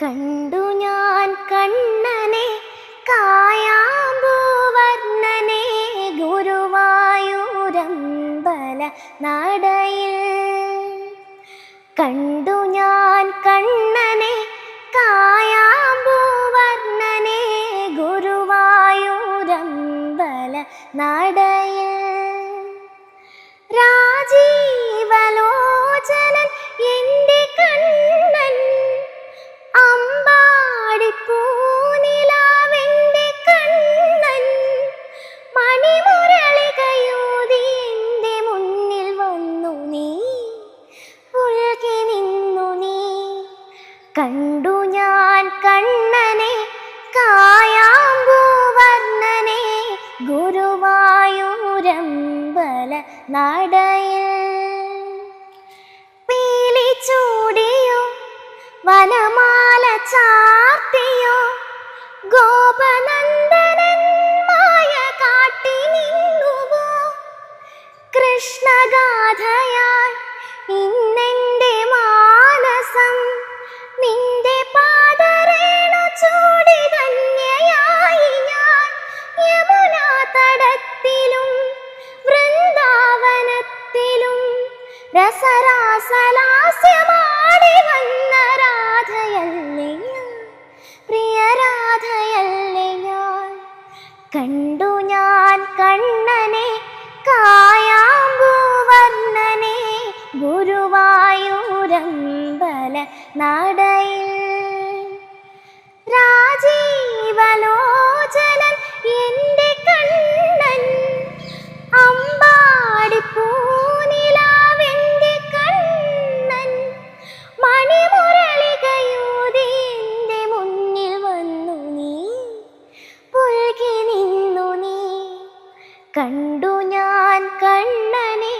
കണ്ടു ഞാൻ കണ്ണനെ കായാമ്പൂവർണനെ ഗുരുവായൂരമ്പല നടയിൽ. കണ്ടു ഞാൻ കണ്ണനെ കായാമ്പൂവർണനെ ഗുരുവായൂരമ്പല നടയിൽ. രാജീവലോചനൻ കണ്ടു ഞാൻ കണ്ണനെ കായാമ്പൂവർണനെ ഗുരുവായൂരമ്പല നടയിൽ. പീലി വനമാല കൃഷ്ണഗാഥയായി ഇന്നെന്റെ മാനസം നിന്റെ പാദരേണു ചൂടി ധന്യയായി ഞാൻ. യമുനാ തടത്തിലും വൃന്ദാവനത്തിലും രസരാസലാസ്യമാടി വന്ന രാധയല്ലേ പ്രിയ രാധയല്ലേ ഞാൻ? കണ്ടു ഞാൻ കണ്ണനെ ഗുരുവായൂരമ്പല നടയിൽ. രാജീവലോചനൻ എന്റെ കണ്ണൻ അമ്പാടി അമ്പാടിപ്പൂനിലാവെന്റെ കണ്ണൻ മണിമുരളികയൂതി എന്റെ മുന്നിൽ വന്നു നീ പുഴകി നിന്നു നീ. കണ്ടു ഞാൻ കണ്ണനെ